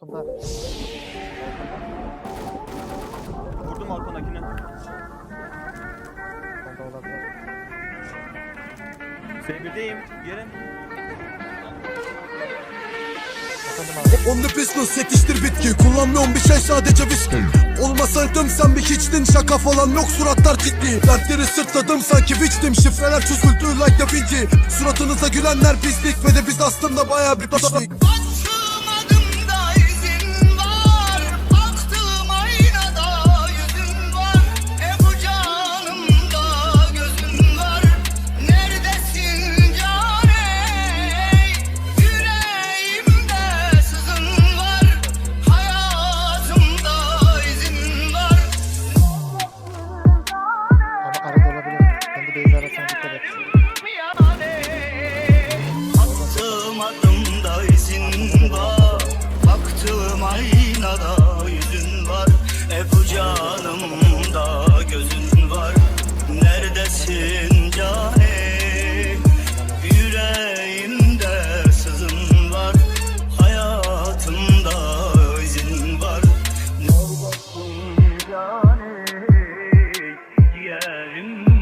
balkonda. Vurdum balkondakini. Balkonda olabilir. S1'deyim. Yerim. Efendim abi. Yetiştir bitki Kullanmıyorum bir şey sadece viski Olmasaydım sen bir hiçtin Şaka falan yok suratlar ciddi Dertleri sırtladım sanki biçtim Şifreler çözüldü like Da Vinci Suratınıza gülenler bizlik Ve de biz aslında baya bir başlık karada yüzün var. Hep canımda gözün var. Neredesin cani? Yüreğimde sızın var. Hayatımda izin var. Neredesin cani Ciğerimde